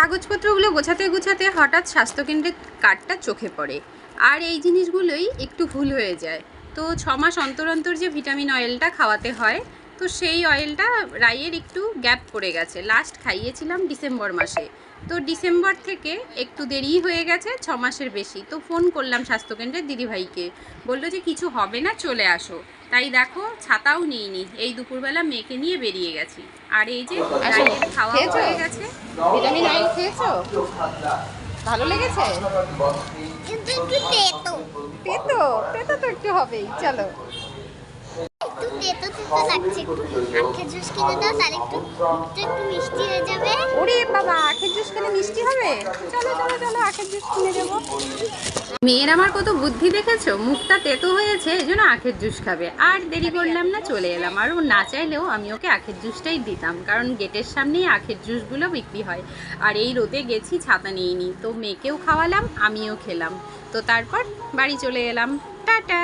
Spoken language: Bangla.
কাগজপত্রগুলো গোছাতে গোছাতে হঠাৎ স্বাস্থ্যকেন্দ্রের কার্ডটা চোখে পড়ে। আর এই জিনিসগুলোই একটু ভুল হয়ে যায়। তো ছ মাস অন্তর অন্তর যে ভিটামিন অয়েলটা খাওয়াতে হয় তো সেই অয়েলটা রাইয়ের একটু গ্যাপ পড়ে গেছে। লাস্ট খাইয়েছিলাম ডিসেম্বর মাসে। তো ডিসেম্বর থেকে একটু দেরি হয়ে গেছে ছ মাসের বেশি। তো ফোন করলাম স্বাস্থ্যকেন্দ্রের দিদিভাইকে। বলল যে কিছু হবে না চলে আসো। তাই দেখো ছাতাও নিইনি। এই দুপুরবেলা মেয়েকে নিয়ে বেরিয়ে গেছি। আর এই যে রাইয়ের খাওয়া হয়ে গেছে। ভিটামিন অয়েল খেয়েছো? ভালো লেগেছে? তেতো। তেতো? তেতো তো একটু হবেই চলো। মেয়ের আমার কত বুদ্ধি দেখেছ? মুখটা তেতো হয়েছে, এই জন্য আখের জুস খাবে। আর দেরি করলাম না, চলে এলাম। আর ও না চাইলেও আমি ওকে আখের জুসটাই দিতাম, কারণ গেটের সামনেই আখের জুসগুলো বিক্রি হয়। আর এই রোদে গেছি, ছাতা নিয়ে নি তো মেয়েকেও খাওয়ালাম, আমিও খেলাম। তো তারপর বাড়ি চলে এলাম। টাটা!